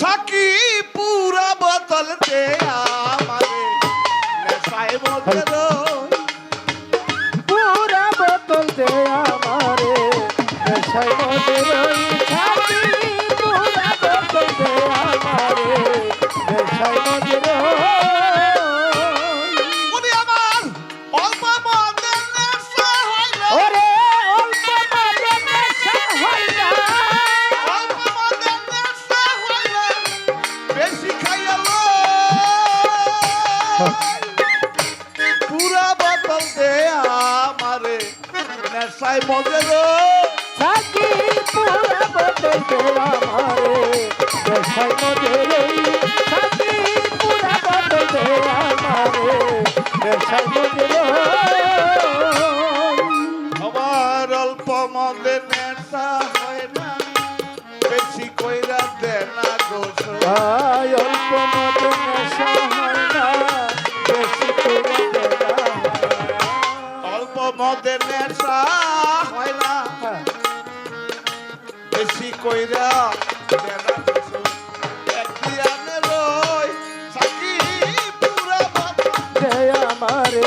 Psaki পুরা বদল দে আমারে। নেশায় মজরো পুরা বদল দে পুরা বদল দে আমারে। নেশায় মজে গো সাকি পুরা বদল দে আমারে। নেশায় মজে রে সাকি পুরা বদল দে আমারে। নেশায় মজে আমার অল্প মদে নেশা হয় না। বেশি কইরা দেনা গোস অল্প মদে মদের নেশা হয় না। বেশি কইরা আমারে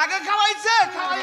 राग खावायचं. खावाय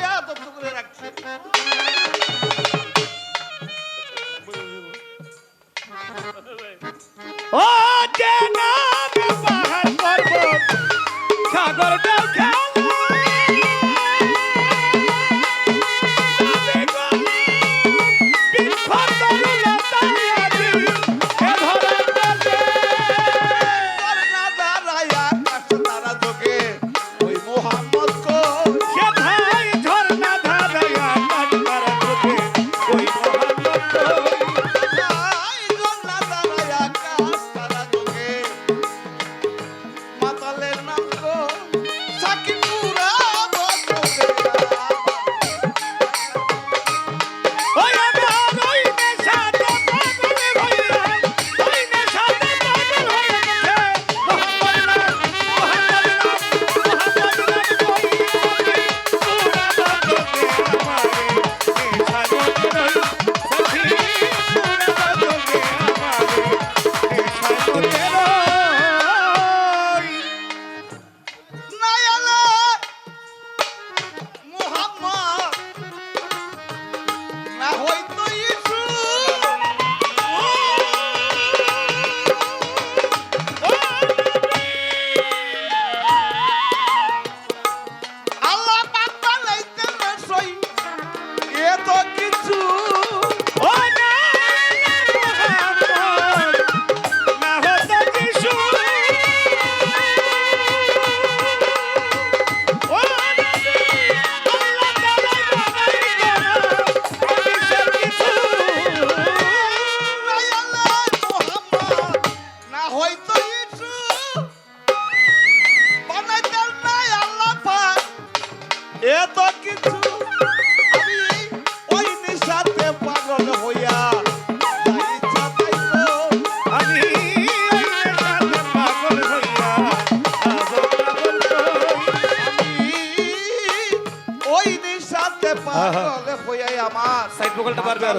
বলে হইয়াই আমার সাইড ভোকালটা পারবে আর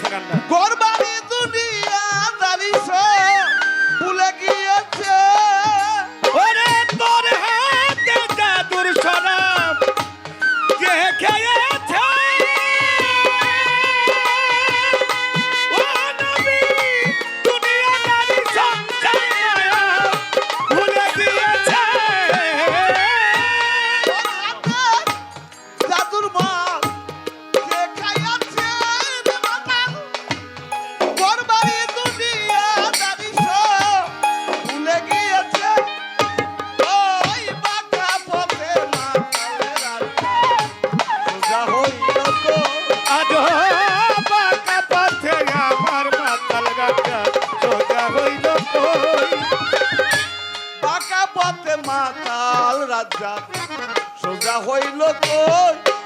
গেছে গানটা রাজা সোজা হইল কই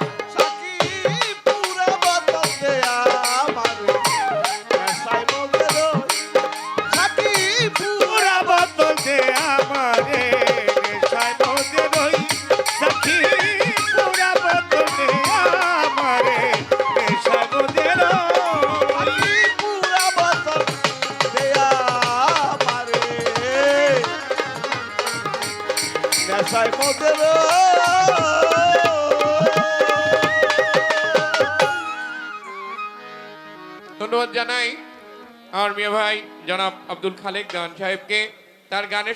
ধন্যবাদ জানাই আমার মেয়ে ভাই জনাব আব্দুল খালেক গান সাহেবকে। তার গানের